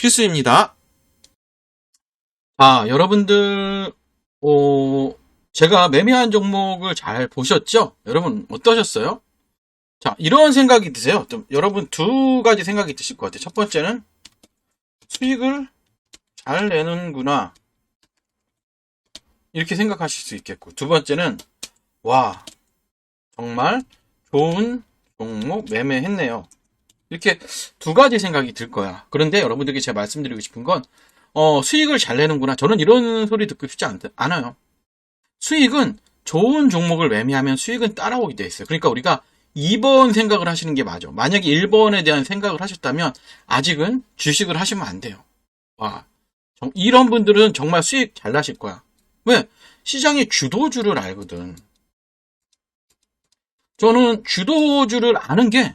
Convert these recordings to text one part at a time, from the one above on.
필수입니다. 아, 여러분들, 어, 제가 매매한 종목을 잘 보셨죠? 여러분, 어떠셨어요? 자, 이런 생각이 드세요. 좀 여러분 두 가지 생각이 드실 것 같아요. 첫 번째는 수익을 잘 내는구나. 이렇게 생각하실 수 있겠고. 두 번째는, 와, 정말 좋은 종목 매매했네요. 이렇게 두 가지 생각이 들 거야. 그런데 여러분들께 제가 말씀드리고 싶은 건, 어, 수익을 잘 내는구나. 저는 이런 소리 듣고 싶지 않, 않아요. 수익은 좋은 종목을 매매하면 수익은 따라오게 돼 있어요. 그러니까 우리가 2번 생각을 하시는 게 맞아. 만약에 1번에 대한 생각을 하셨다면 아직은 주식을 하시면 안 돼요. 와. 이런 분들은 정말 수익 잘 나실 거야. 왜? 시장의 주도주를 알거든. 저는 주도주를 아는 게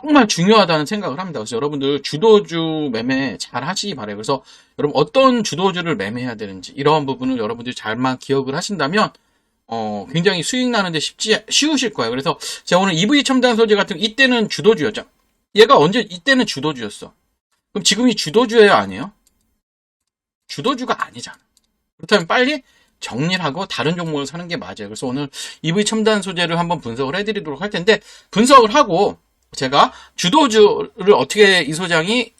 정말 중요하다는 생각을 합니다. 그래서 여러분들 주도주 매매 잘 하시기 바래요. 그래서 여러분 어떤 주도주를 매매해야 되는지 이러한 부분을 여러분들이 잘만 기억을 하신다면 어, 굉장히 수익 나는데 쉽지 쉬우실 거예요. 그래서 제가 오늘 EV 첨단 소재 같은 이때는 주도주였죠. 얘가 언제 이때는 주도주였어. 그럼 지금이 주도주예요, 아니에요? 주도주가 아니잖아. 그렇다면 빨리 정리를 하고 다른 종목을 사는 게 맞아요. 그래서 오늘 EV 첨단 소재를 한번 분석을 해드리도록 할 텐데 분석을 하고 제가 주도주를 어떻게 이 소장이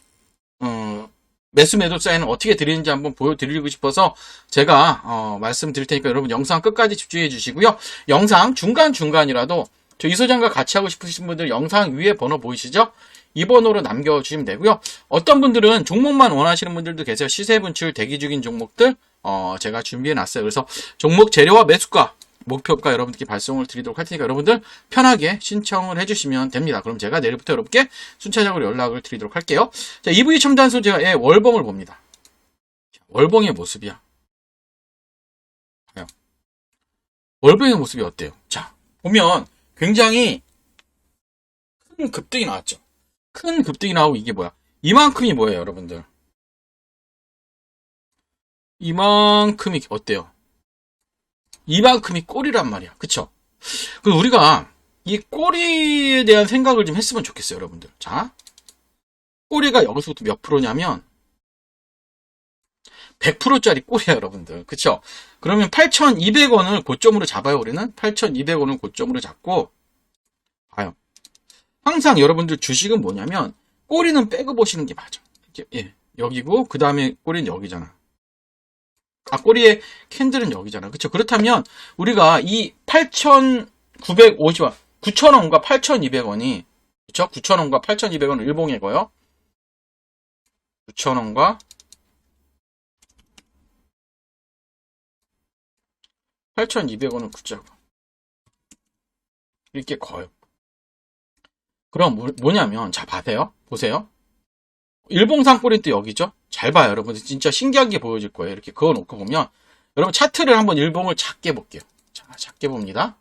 어, 매수 매도 사인을 어떻게 드리는지 한번 보여드리고 싶어서 제가 어, 말씀드릴 테니까 여러분 영상 끝까지 집중해 주시고요. 영상 중간 중간이라도 저 이 소장과 같이 하고 싶으신 분들 영상 위에 번호 보이시죠? 이 번호로 남겨주시면 되고요. 어떤 분들은 종목만 원하시는 분들도 계세요. 시세 분출 대기 중인 종목들 어, 제가 준비해 놨어요. 그래서 종목 재료와 매수가 목표가 여러분들께 발송을 드리도록 할 테니까 여러분들 편하게 신청을 해주시면 됩니다. 그럼 제가 내일부터 여러분께 순차적으로 연락을 드리도록 할게요. 자, EV 첨단 소재의 월봉을 봅니다. 월봉의 모습이야. 월봉의 모습이 어때요? 자, 보면 굉장히 큰 급등이 나왔죠. 큰 급등이 나오고 이게 뭐야? 이만큼이 뭐예요, 여러분들? 이만큼이 어때요? 이만큼이 꼬리란 말이야. 그쵸? 그럼 우리가 이 꼬리에 대한 생각을 좀 했으면 좋겠어요, 여러분들. 자. 꼬리가 여기서부터 몇 프로냐면, 100%짜리 꼬리야, 여러분들. 그쵸? 그러면 8,200원을 고점으로 잡아요, 우리는. 8,200원을 고점으로 잡고, 봐요. 항상 여러분들 주식은 뭐냐면, 꼬리는 빼고 보시는 게 맞아. 예, 여기고, 그 다음에 꼬리는 여기잖아. 앞꼬리의 캔들은 여기잖아. 그쵸? 그렇다면 우리가 이 8,950원, 9,000원과 8,200원이 그쵸? 9,000원과 8,200원은 일봉이고요. 9,000원과 8,200원을 굳자고. 이렇게 거요. 그럼 뭐, 뭐냐면, 자, 봐세요. 보세요. 일봉 상 꼬리는 또 여기죠? 잘 봐요, 여러분들. 진짜 신기한 게 보여질 거예요. 이렇게 그어 놓고 보면. 여러분, 차트를 한번 일봉을 작게 볼게요. 자, 작게 봅니다.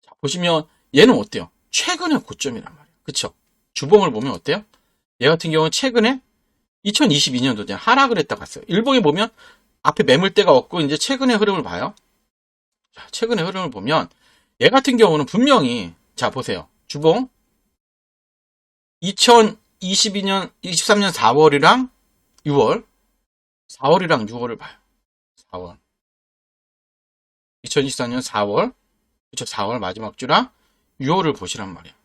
자, 보시면, 얘는 어때요? 최근의 고점이란 말이에요. 그쵸? 주봉을 보면 어때요? 얘 같은 경우는 최근에 2022년도 에 하락을 했다 갔어요. 일봉에 보면 앞에 매물대가 없고 이제 최근의 흐름을 봐요. 자, 최근의 흐름을 보면 얘 같은 경우는 분명히 자 보세요. 주봉 2022년 23년 4월이랑 6월 4월이랑 6월을 봐요. 4월 2024년 4월 그쵸 4월 마지막 주랑 6월을 보시란 말이에요.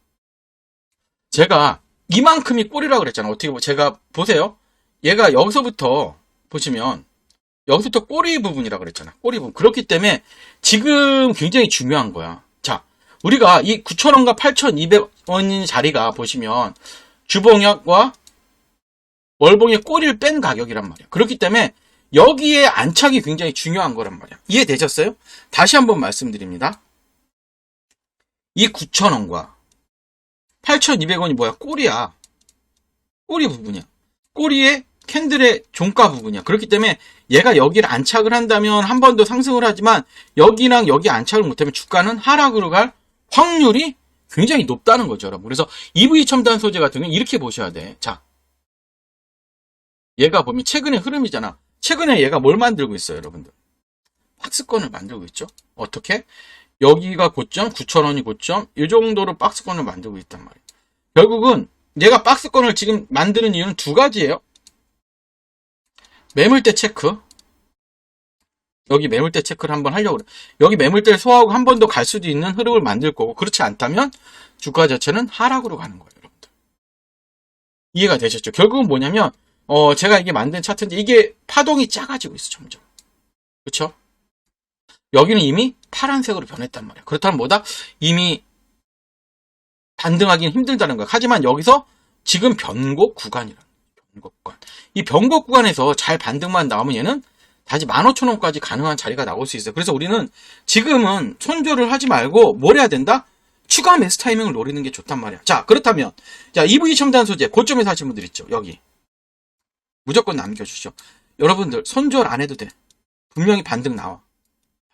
제가 이만큼이 꼴이라고 그랬잖아요. 어떻게 보 제가 보세요. 얘가 여기서부터 보시면 여기서부터 꼬리 부분이라고 그랬잖아. 꼬리 부분. 그렇기 때문에 지금 굉장히 중요한 거야. 자, 우리가 이 9,000원과 8,200원인 자리가 보시면 주봉약과 월봉의 꼬리를 뺀 가격이란 말이야. 그렇기 때문에 여기에 안착이 굉장히 중요한 거란 말이야. 이해되셨어요? 다시 한번 말씀드립니다. 이 9,000원과 8,200원이 뭐야? 꼬리야. 꼬리 부분이야. 꼬리에 캔들의 종가 부분이야. 그렇기 때문에 얘가 여기를 안착을 한다면 한 번 더 상승을 하지만 여기랑 여기 안착을 못하면 주가는 하락으로 갈 확률이 굉장히 높다는 거죠, 여러분. 그래서 EV 첨단 소재 같은 경우는 이렇게 보셔야 돼. 자. 얘가 보면 최근의 흐름이잖아. 최근에 얘가 뭘 만들고 있어요, 여러분들? 박스권을 만들고 있죠. 어떻게? 여기가 고점, 9,000원이 고점, 이 정도로 박스권을 만들고 있단 말이에요. 결국은 얘가 박스권을 지금 만드는 이유는 두 가지예요. 매물대 체크. 여기 매물대 체크를 한번 하려고 그래. 여기 매물대를 소화하고 한 번 더 갈 수도 있는 흐름을 만들 거고 그렇지 않다면 주가 자체는 하락으로 가는 거예요, 여러분들. 이해가 되셨죠? 결국은 뭐냐면 어, 제가 이게 만든 차트인데 이게 파동이 작아지고 있어, 점점. 그렇죠? 여기는 이미 파란색으로 변했단 말이야. 그렇다면 뭐다? 이미 반등하기는 힘들다는 거야. 하지만 여기서 지금 변곡 거야. 변곡 구간. 이 변곡 구간에서 잘 반등만 나오면 얘는 다시 15,000원까지 가능한 자리가 나올 수 있어요. 그래서 우리는 지금은 손절을 하지 말고 뭘 해야 된다? 추가 매수 타이밍을 노리는 게 좋단 말이야. 자, 그렇다면 자, EV 첨단 소재 고점에 사신 분들 있죠. 여기. 무조건 남겨 주시죠. 여러분들 손절 안 해도 돼. 분명히 반등 나와.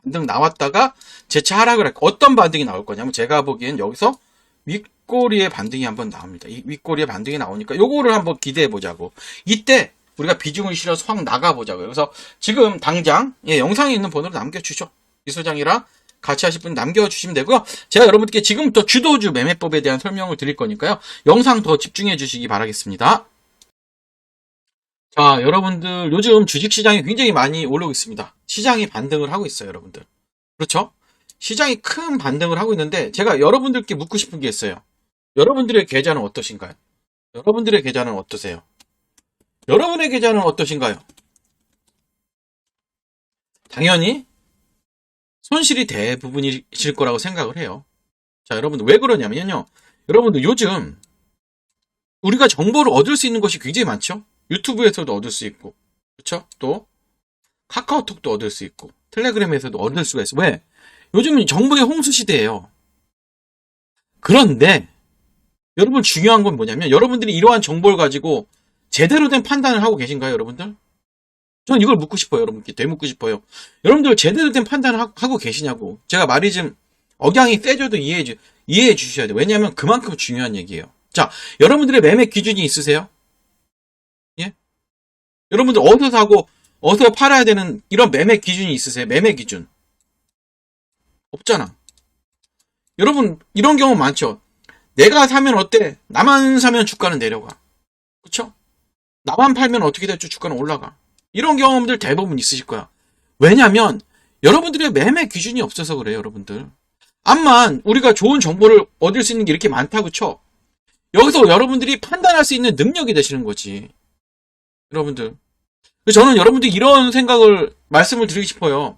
반등 나왔다가 재차 하락을 할 거. 어떤 반등이 나올 거냐면 제가 보기엔 여기서 윗꼬리의 반등이 한번 나옵니다. 이 윗꼬리의 반등이 나오니까 요거를 한번 기대해 보자고. 이때 우리가 비중을 실어서 확 나가 보자고요. 그래서 지금 당장 예, 영상에 있는 번호로 남겨주죠. 이 소장이랑 같이 하실 분 남겨주시면 되고요. 제가 여러분들께 지금부터 주도주 매매법에 대한 설명을 드릴 거니까요. 영상 더 집중해 주시기 바라겠습니다. 자, 여러분들 요즘 주식시장이 굉장히 많이 오르고 있습니다. 시장이 반등을 하고 있어요, 여러분들. 그렇죠? 시장이 큰 반등을 하고 있는데 제가 여러분들께 묻고 싶은 게 있어요. 여러분들의 계좌는 어떠신가요? 여러분들의 계좌는 어떠세요? 여러분의 계좌는 어떠신가요? 당연히 손실이 대부분이실 거라고 생각을 해요. 자, 여러분들 왜 그러냐면요. 여러분들 요즘 우리가 정보를 얻을 수 있는 것이 굉장히 많죠? 유튜브에서도 얻을 수 있고, 그렇죠? 또 카카오톡도 얻을 수 있고, 텔레그램에서도 얻을 수가 있어. 왜? 요즘은 정보의 홍수 시대예요. 그런데 여러분 중요한 건 뭐냐면 여러분들이 이러한 정보를 가지고 제대로 된 판단을 하고 계신가요, 여러분들? 저는 이걸 묻고 싶어요, 여러분께 되묻고 싶어요. 여러분들 제대로 된 판단을 하- 하고 계시냐고. 제가 말이 좀 억양이 세져도 이해해 주 이해해 주셔야 돼요. 왜냐하면 그만큼 중요한 얘기예요. 자, 여러분들의 매매 기준이 있으세요? 예? 여러분들 어디서 사고 어디서 팔아야 되는 이런 매매 기준이 있으세요? 매매 기준. 없잖아. 여러분 이런 경우 많죠. 내가 사면 어때? 나만 사면 주가는 내려가. 그쵸? 나만 팔면 어떻게 될지 주가는 올라가. 이런 경험들 대부분 있으실 거야. 왜냐면 여러분들의 매매 기준이 없어서 그래요, 여러분들. 암만 우리가 좋은 정보를 얻을 수 있는 게 이렇게 많다고 쳐. 여기서 여러분들이 판단할 수 있는 능력이 되시는 거지. 여러분들. 저는 여러분들이 이런 생각을 말씀을 드리고 싶어요.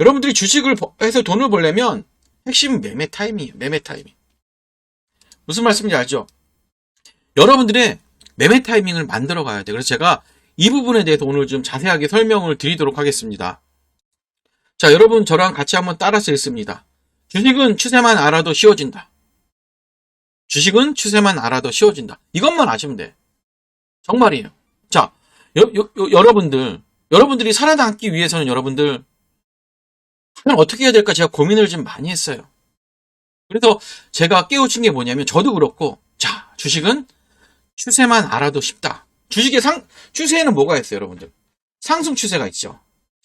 여러분들이 주식을 버- 해서 돈을 벌려면 핵심은 매매 타임이에요. 매매 타임. 무슨 말씀인지 알죠? 여러분들의 매매 타이밍을 만들어 가야 돼. 그래서 제가 이 부분에 대해서 오늘 좀 자세하게 설명을 드리도록 하겠습니다. 자, 여러분 저랑 같이 한번 따라서 읽습니다. 주식은 추세만 알아도 쉬워진다. 주식은 추세만 알아도 쉬워진다. 이것만 아시면 돼. 정말이에요. 자, 여, 여, 여, 여러분들, 여러분들이 살아남기 위해서는 여러분들, 그럼 어떻게 해야 될까 제가 고민을 좀 많이 했어요. 그래서 제가 깨우친 게 뭐냐면, 저도 그렇고, 자, 주식은 추세만 알아도 쉽다. 주식의 상, 추세에는 뭐가 있어요, 여러분들? 상승 추세가 있죠.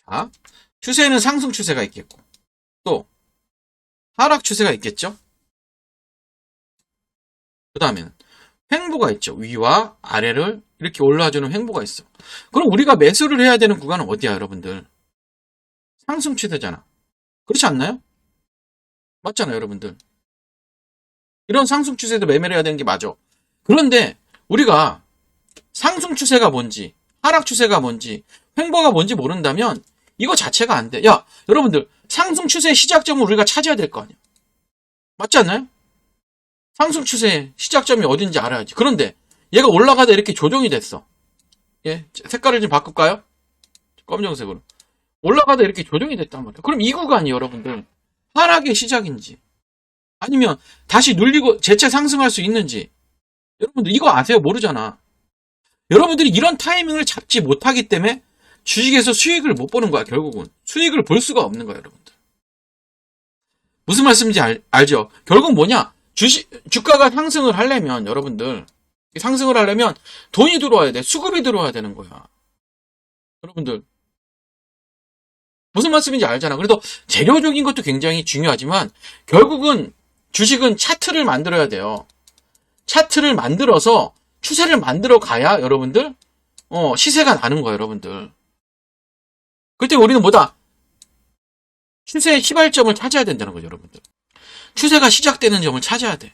자, 추세에는 상승 추세가 있겠고, 또, 하락 추세가 있겠죠? 그 다음에는 횡보가 있죠. 위와 아래를 이렇게 올라와주는 횡보가 있어. 그럼 우리가 매수를 해야 되는 구간은 어디야, 여러분들? 상승 추세잖아. 그렇지 않나요? 맞잖아요, 여러분들. 이런 상승 추세도 매매를 해야 되는 게 맞아. 그런데 우리가 상승 추세가 뭔지, 하락 추세가 뭔지, 횡보가 뭔지 모른다면 이거 자체가 안 돼. 야, 여러분들, 상승 추세의 시작점을 우리가 찾아야 될 거 아니야. 맞지 않나요? 상승 추세의 시작점이 어딘지 알아야지. 그런데 얘가 올라가다 이렇게 조정이 됐어. 예, 색깔을 좀 바꿀까요? 검정색으로. 올라가다 이렇게 조정이 됐단 말이야. 그럼 이 구간이 여러분들 하락의 시작인지 아니면 다시 눌리고 재차 상승할 수 있는지 여러분들 이거 아세요? 모르잖아. 여러분들이 이런 타이밍을 잡지 못하기 때문에 주식에서 수익을 못 보는 거야, 결국은. 수익을 볼 수가 없는 거야, 여러분들. 무슨 말씀인지 알, 알죠? 결국 뭐냐? 주식, 주가가 상승을 하려면, 여러분들, 상승을 하려면 돈이 들어와야 돼. 수급이 들어와야 되는 거야. 여러분들. 무슨 말씀인지 알잖아. 그래도 재료적인 것도 굉장히 중요하지만, 결국은 주식은 차트를 만들어야 돼요. 차트를 만들어서 추세를 만들어 가야 여러분들, 어, 시세가 나는 거예요, 여러분들. 그때 우리는 뭐다? 추세의 시발점을 찾아야 된다는 거죠, 여러분들. 추세가 시작되는 점을 찾아야 돼.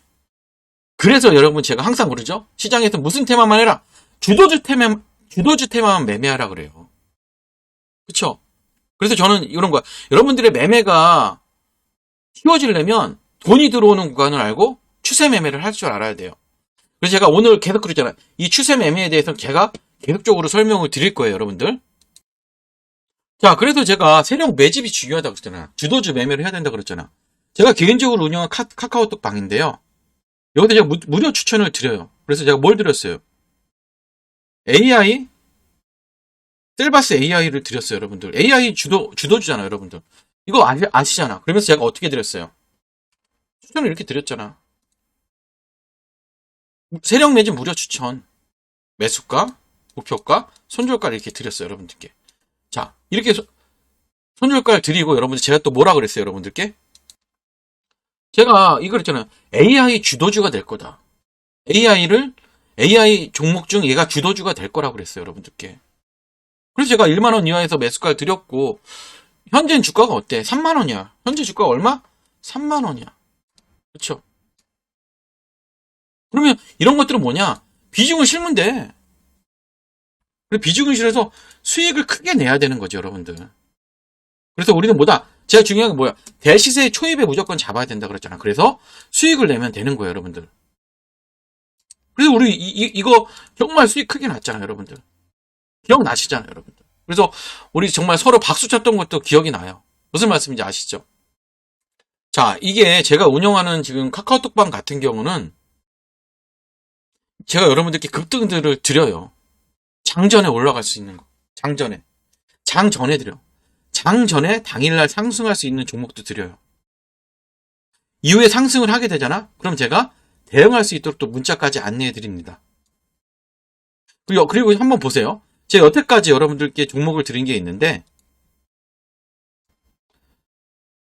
그래서 여러분 제가 항상 그러죠? 시장에서 무슨 테마만 해라. 주도주 테마, 주도주 테마만 매매하라 그래요. 그쵸? 그래서 저는 이런 거야. 여러분들의 매매가 쉬워지려면 돈이 들어오는 구간을 알고 추세 매매를 할 줄 알아야 돼요. 그래서 제가 오늘 계속 그랬잖아요. 이 추세 매매에 대해서는 제가 계속적으로 설명을 드릴 거예요, 여러분들. 자, 그래서 제가 세력 매집이 중요하다고 그랬잖아. 주도주 매매를 해야 된다고 그랬잖아. 제가 개인적으로 운영한 카, 카오톡 방인데요. 여기다 제가 무, 무료 추천을 드려요. 그래서 제가 뭘 드렸어요? AI? 셀바스 AI를 드렸어요, 여러분들. AI 주도, 주도주잖아요, 여러분들. 이거 아시, 아시잖아. 그러면서 제가 어떻게 드렸어요? 추천을 이렇게 드렸잖아. 세력 매집 무료 추천. 매수가, 목표가, 손절가 이렇게 드렸어요, 여러분들께. 자, 이렇게 소, 손절가를 드리고 여러분들 제가 또 뭐라 그랬어요, 여러분들께? 제가 이거 그랬잖아요. AI 주도주가 될 거다. AI를 AI 종목 중 얘가 주도주가 될 거라고 그랬어요, 여러분들께. 그래서 제가 1만 원 이하에서 매수가를 드렸고 현재 주가가 어때? 3만 원이야. 현재 주가가 얼마? 3만 원이야. 그렇죠? 그러면 이런 것들은 뭐냐? 비중을 돼. 그리고 비중을 실어서 수익을 크게 내야 되는 거죠, 여러분들. 그래서 우리는 뭐다? 제가 중요한 건 뭐야? 대시세 초입에 무조건 잡아야 된다 그랬잖아. 그래서 수익을 내면 되는 거예요, 여러분들. 그래서 우리 이, 이, 거 정말 수익 크게 났잖아요, 여러분들. 기억나시잖아요, 여러분들. 그래서 우리 정말 서로 박수 쳤던 것도 기억이 나요. 무슨 말씀인지 아시죠? 자, 이게 제가 운영하는 지금 카카오톡방 같은 경우는 제가 여러분들께 급등들을 드려요. 장전에 올라갈 수 있는 거. 장전에. 장전에 드려. 장전에 당일날 상승할 수 있는 종목도 드려요. 이후에 상승을 하게 되잖아? 그럼 제가 대응할 수 있도록 또 문자까지 안내해 드립니다. 그리고, 그리고 한번 보세요. 제가 여태까지 여러분들께 종목을 드린 게 있는데,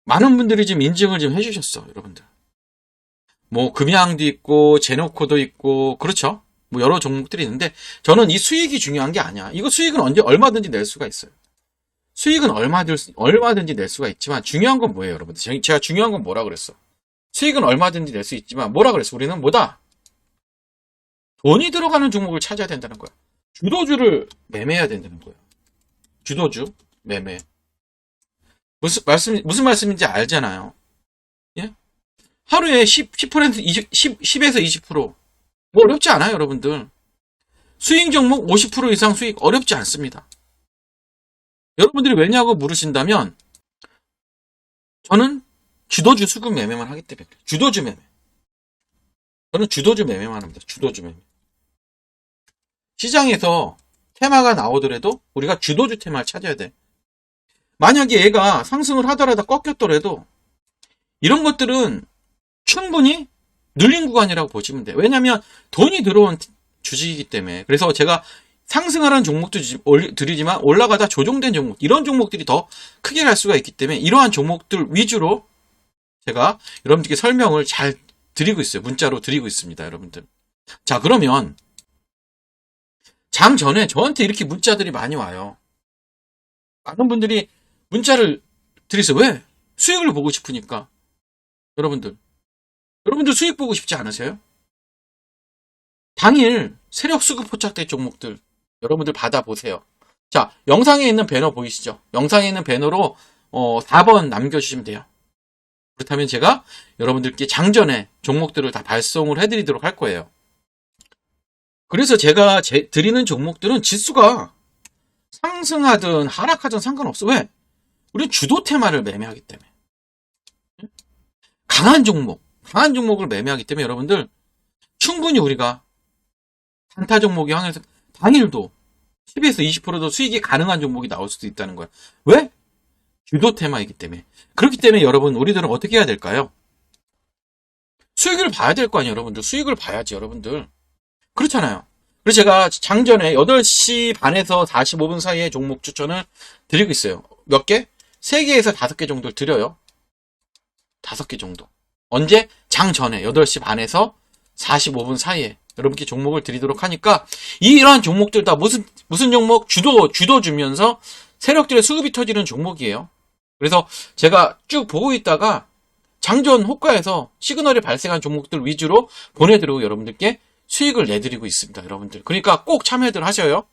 많은 분들이 지금 인증을 좀 해주셨어, 여러분들. 뭐, 금양도 있고, 제노코도 있고, 그렇죠? 뭐, 여러 종목들이 있는데, 저는 이 수익이 중요한 게 아니야. 이거 수익은 언제, 얼마든지 낼 수가 있어요. 수익은 얼마든지, 얼마든지 낼 수가 있지만, 중요한 건 뭐예요, 여러분들? 제가 중요한 건 뭐라 그랬어? 수익은 얼마든지 낼 수 있지만, 뭐라 그랬어? 우리는 뭐다? 돈이 들어가는 종목을 찾아야 된다는 거야. 주도주를 매매해야 된다는 거예요. 주도주, 매매. 무슨 말씀, 무슨 말씀인지 알잖아요. 예? 하루에 10, 10% 20, 10, 10에서 20%. 뭐 어렵지 않아요, 여러분들. 수익 종목 50% 이상 수익 어렵지 않습니다. 여러분들이 왜냐고 물으신다면 저는 주도주 수급 매매만 하기 때문에. 주도주 매매. 저는 주도주 매매만 합니다. 주도주 매매. 시장에서 테마가 나오더라도 우리가 주도주 테마를 찾아야 돼. 만약에 얘가 상승을 하더라도 꺾였더라도 이런 것들은 충분히 눌린 구간이라고 보시면 돼요. 왜냐하면 돈이 들어온 주식이기 때문에. 그래서 제가 상승하는 종목도 드리지만 올라가다 조정된 종목, 이런 종목들이 더 크게 갈 수가 있기 때문에 이러한 종목들 위주로 제가 여러분들께 설명을 잘 드리고 있어요. 문자로 드리고 있습니다, 여러분들. 자, 그러면 장 전에 저한테 이렇게 문자들이 많이 와요. 많은 분들이 문자를 드리세요. 왜? 수익을 보고 싶으니까. 여러분들. 여러분들 수익 보고 싶지 않으세요? 당일 세력 수급 포착된 종목들 여러분들 받아보세요. 자, 영상에 있는 배너 보이시죠? 영상에 있는 배너로 어, 4번 남겨주시면 돼요. 그렇다면 제가 여러분들께 장전에 종목들을 다 발송을 해드리도록 할 거예요. 그래서 제가 제- 드리는 종목들은 지수가 상승하든 하락하든 상관없어. 왜? 우리 주도 테마를 매매하기 때문에. 강한 종목, 강한 종목을 매매하기 때문에 여러분들 충분히 우리가 단타 종목이 항해서 당일도 10에서 20%도 수익이 가능한 종목이 나올 수도 있다는 거야. 왜? 주도 테마이기 때문에. 그렇기 때문에 여러분, 우리들은 어떻게 해야 될까요? 수익을 봐야 될 거 아니에요, 여러분들. 수익을 봐야지, 여러분들. 그렇잖아요. 그래서 제가 장전에 8시 반에서 45분 사이에 종목 추천을 드리고 있어요. 몇 개? 3개에서 5개 정도를 드려요. 5개 정도. 언제? 장 전에 8시 반에서 45분 사이에 여러분께 종목을 드리도록 하니까 이러한 종목들 다 무슨 무슨 종목 주도 주도 주면서 세력들의 수급이 터지는 종목이에요. 그래서 제가 쭉 보고 있다가 장전 호가에서 시그널이 발생한 종목들 위주로 보내드리고 여러분들께 수익을 내드리고 있습니다, 여러분들. 그러니까 꼭 참여들 하셔요.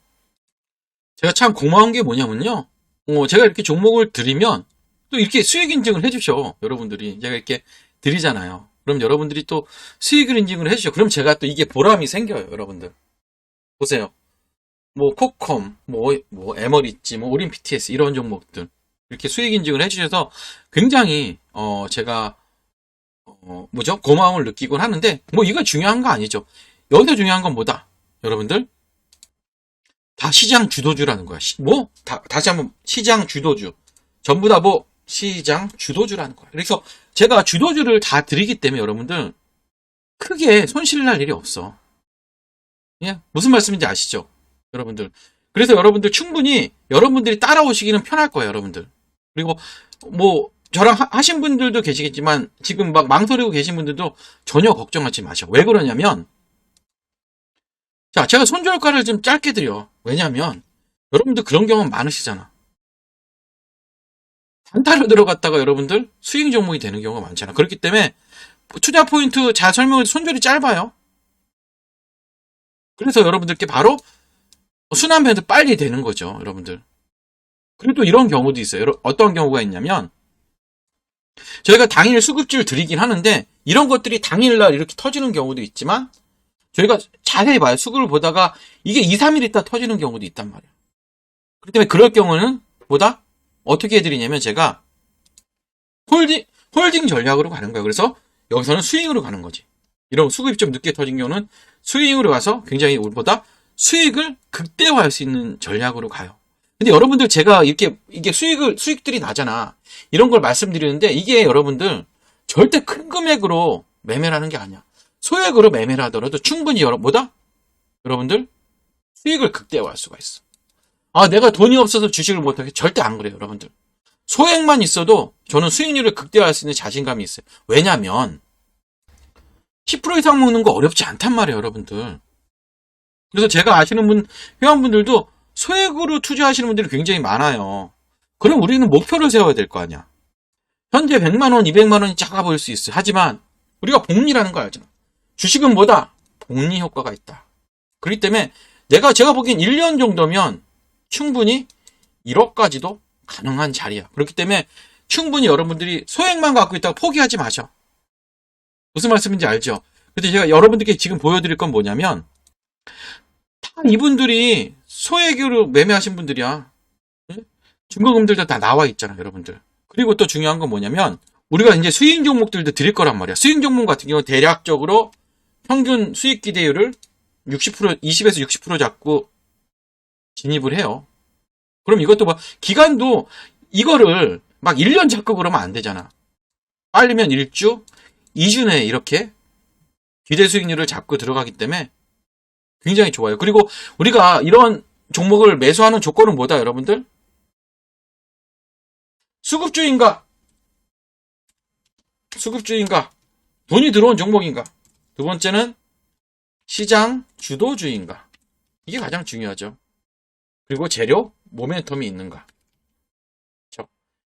제가 참 고마운 게 뭐냐면요. 어, 제가 이렇게 종목을 드리면 또 이렇게 수익 인증을 해주셔, 여러분들이. 제가 이렇게 드리잖아요. 그럼 여러분들이 또 수익을 인증을 해주셔. 그럼 제가 또 이게 보람이 생겨요, 여러분들. 보세요. 뭐, 코컴, 뭐, 뭐, 에머리지, 뭐, 오린 PTS, 이런 종목들. 이렇게 수익 인증을 해주셔서 굉장히, 어, 제가, 어, 뭐죠? 고마움을 느끼곤 하는데, 뭐, 이건 중요한 거 아니죠. 여기서 중요한 건 뭐다? 여러분들? 다 시장 주도주라는 거야. 시- 뭐? 다, 다시 한번, 시장 주도주. 전부 다 뭐, 시장 주도주라는 거야. 그래서 제가 주도주를 다 드리기 때문에 여러분들, 크게 손실 날 일이 없어. 예? 무슨 말씀인지 아시죠? 여러분들. 그래서 여러분들 충분히 여러분들이 따라오시기는 편할 거예요, 여러분들. 그리고 뭐 저랑 하, 하신 분들도 계시겠지만 지금 막 망설이고 계신 분들도 전혀 걱정하지 마셔. 왜 그러냐면 자, 제가 손절가를 좀 짧게 드려. 왜냐면 여러분들 그런 경험 많으시잖아. 단타로 들어갔다가 여러분들 수익 종목이 되는 경우가 많잖아. 그렇기 때문에 투자 포인트 잘 설명을 손절이 짧아요. 그래서 여러분들께 바로 순환 배도 빨리 되는 거죠, 여러분들. 그리고 또 이런 경우도 있어요. 어떤 경우가 있냐면 저희가 당일 수급주를 드리긴 하는데 이런 것들이 당일날 이렇게 터지는 경우도 있지만 저희가 자세히 봐요. 수급을 보다가 이게 2, 3일 있다 터지는 경우도 있단 말이에요. 그렇기 때문에 그럴 경우는 뭐다? 어떻게 해드리냐면 제가 홀딩, 홀딩 전략으로 가는 거예요. 그래서 여기서는 스윙으로 가는 거지. 이런 수급이 좀 늦게 터진 경우는 스윙으로 가서 굉장히 우리보다 수익을 극대화할 수 있는 전략으로 가요. 근데 여러분들 제가 이렇게 이게 수익을 수익들이 나잖아. 이런 걸 말씀드리는데 이게 여러분들 절대 큰 금액으로 매매를 하는 게 아니야. 소액으로 매매를 하더라도 충분히 여러 뭐다? 여러분들 수익을 극대화할 수가 있어. 아, 내가 돈이 없어서 주식을 못하게 절대 안 그래요, 여러분들. 소액만 있어도 저는 수익률을 극대화할 수 있는 자신감이 있어요. 왜냐면 10% 이상 먹는 거 어렵지 않단 말이에요, 여러분들. 그래서 제가 아시는 분, 회원분들도 소액으로 투자하시는 분들이 굉장히 많아요. 그럼 우리는 목표를 세워야 될 거 아니야. 현재 100만원, 200만원이 작아 보일 수 있어요. 하지만 우리가 복리라는 거 알잖아. 주식은 뭐다? 복리 효과가 있다. 그렇기 때문에 내가 제가 보기엔 1년 정도면 충분히 1억까지도 가능한 자리야. 그렇기 때문에 충분히 여러분들이 소액만 갖고 있다가 포기하지 마셔. 무슨 말씀인지 알죠? 근데 제가 여러분들께 지금 보여드릴 건 뭐냐면, 다 이분들이 소액으로 매매하신 분들이야. 응? 증거금들도 다 나와 있잖아, 여러분들. 그리고 또 중요한 건 뭐냐면, 우리가 이제 수익 종목들도 드릴 거란 말이야. 수익 종목 같은 경우는 대략적으로 평균 수익 기대율을 60%, 20에서 60% 잡고 진입을 해요. 그럼 이것도 막, 기간도 이거를 막 1년 잡고 그러면 안 되잖아. 빨리면 1주, 2주 내에 이렇게 기대 수익률을 잡고 들어가기 때문에 굉장히 좋아요. 그리고 우리가 이런 종목을 매수하는 조건은 뭐다, 여러분들? 수급주인가? 수급주인가? 돈이 들어온 종목인가? 두 번째는 시장 주도주인가? 이게 가장 중요하죠. 그리고 재료, 모멘텀이 있는가? 그렇죠?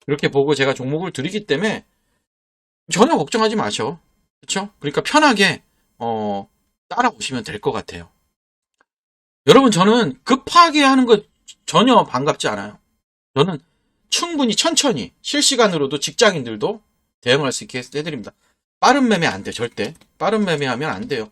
이렇게 보고 제가 종목을 드리기 때문에 전혀 걱정하지 마셔. 그렇죠? 그러니까 편하게 어, 따라오시면 될 것 같아요. 여러분 저는 급하게 하는 거 전혀 반갑지 않아요. 저는 충분히 천천히 실시간으로도 직장인들도 대응할 수 있게 해드립니다. 빠른 매매 안 돼, 절대. 빠른 매매하면 안 돼요.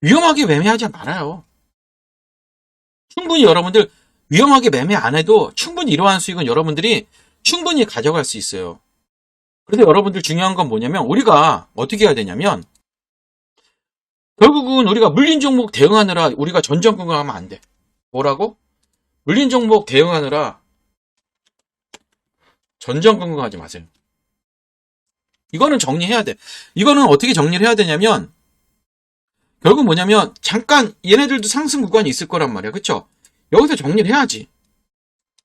위험하게 매매하지 말아요. 충분히 여러분들 위험하게 매매 안 해도 충분히 이러한 수익은 여러분들이 충분히 가져갈 수 있어요. 그래서 여러분들 중요한 건 뭐냐면 우리가 어떻게 해야 되냐면 결국은 우리가 물린 종목 대응하느라 우리가 전전긍긍 하면 안 돼. 뭐라고? 물린 종목 대응하느라 전전긍긍 하지 마세요. 이거는 정리해야 돼. 이거는 어떻게 정리를 해야 되냐면 결국 뭐냐면 잠깐 얘네들도 상승 구간이 있을 거란 말이야. 그쵸? 여기서 정리를 해야지.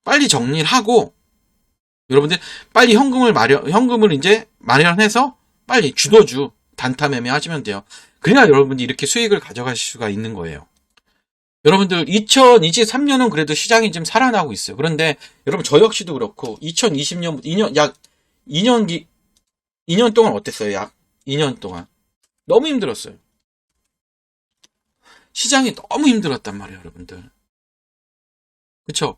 빨리 정리를 하고 여러분들 빨리 현금을 마련 현금을 이제 마련해서 빨리 주도주 단타 매매 하시면 돼요. 그래야 여러분들이 이렇게 수익을 가져가실 수가 있는 거예요. 여러분들 2023년은 그래도 시장이 좀 살아나고 있어요. 그런데 여러분 저 역시도 그렇고 2020년 2년 약 2년 기 2년 동안 어땠어요? 약 2년 동안 너무 힘들었어요. 시장이 너무 힘들었단 말이에요, 여러분들. 그쵸?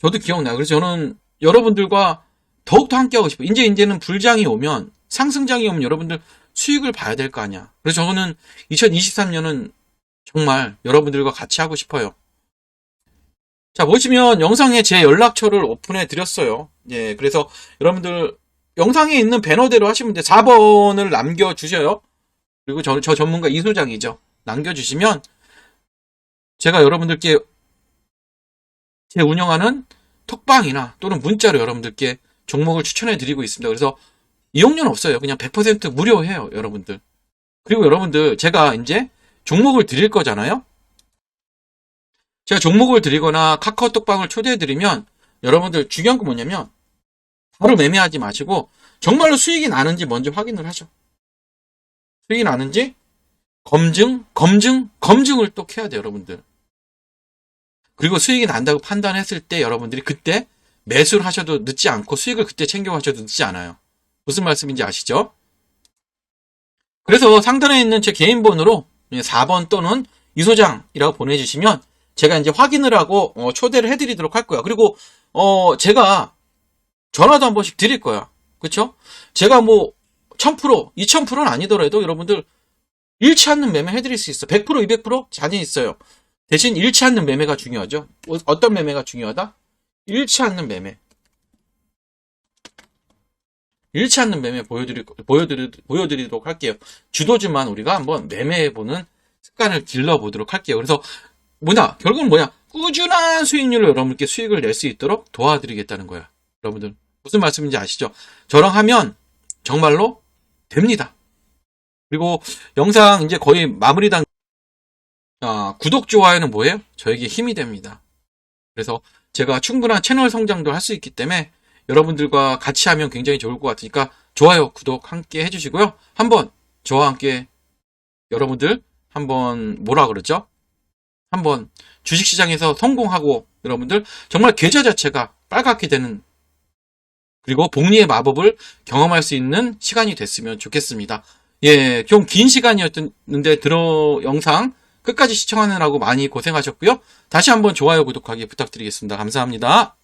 저도 기억나요. 그래서 저는 여러분들과 더욱더 함께하고 싶어요. 이제, 이제는 불장이 오면, 상승장이 오면 여러분들 수익을 봐야 될 거 아니야. 그래서 저는 2023년은 정말 여러분들과 같이 하고 싶어요. 자, 보시면 영상에 제 연락처를 오픈해 드렸어요. 예, 그래서 여러분들 영상에 있는 배너대로 하시면 돼. 4번을 남겨주셔요. 그리고 저, 저 전문가 이소장이죠. 남겨주시면 제가 여러분들께 제 운영하는 톡방이나 또는 문자로 여러분들께 종목을 추천해 드리고 있습니다. 그래서 이용료는 없어요. 그냥 100% 무료해요, 여러분들. 그리고 여러분들 제가 이제 종목을 드릴 거잖아요. 제가 종목을 드리거나 카카오톡방을 초대해 드리면 여러분들 중요한 건 뭐냐면 바로 매매하지 마시고 정말로 수익이 나는지 먼저 확인을 하죠. 수익이 나는지 검증, 검증, 검증을 또 해야 돼요, 여러분들. 그리고 수익이 난다고 판단했을 때 여러분들이 그때 매수를 하셔도 늦지 않고 수익을 그때 챙겨 가셔도 늦지 않아요. 무슨 말씀인지 아시죠? 그래서 상단에 있는 제 개인 번호로 4번 또는 이 소장이라고 보내주시면 제가 이제 확인을 하고 어, 초대를 해드리도록 할 거야. 그리고 어, 제가 전화도 한 번씩 드릴 거야. 그쵸? 제가 뭐 1000%, 2000%는 아니더라도 여러분들 잃지 않는 매매 해드릴 수 있어. 100%, 200% 자신 있어요. 대신 잃지 않는 매매가 중요하죠. 어떤 매매가 중요하다? 잃지 않는 매매. 잃지 않는 매매 보여드리, 보여드리, 보여드리도록 할게요. 주도주만 우리가 한번 매매해보는 습관을 길러보도록 할게요. 그래서 뭐냐, 결국은 뭐냐, 꾸준한 수익률로 여러분께 수익을 낼 수 있도록 도와드리겠다는 거야. 여러분들, 무슨 말씀인지 아시죠? 저랑 하면 정말로 됩니다. 그리고 영상 이제 거의 마무리 단, 아, 구독, 좋아요는 뭐예요? 저에게 힘이 됩니다. 그래서 제가 충분한 채널 성장도 할 수 있기 때문에 여러분들과 같이 하면 굉장히 좋을 것 같으니까 좋아요, 구독 함께 해주시고요. 한번 저와 함께 여러분들 한번 뭐라 그러죠? 한번 주식시장에서 성공하고 여러분들 정말 계좌 자체가 빨갛게 되는 그리고 복리의 마법을 경험할 수 있는 시간이 됐으면 좋겠습니다. 예, 좀 긴 시간이었는데 들어 영상 끝까지 시청하느라고 많이 고생하셨고요. 다시 한번 좋아요, 구독하기 부탁드리겠습니다. 감사합니다.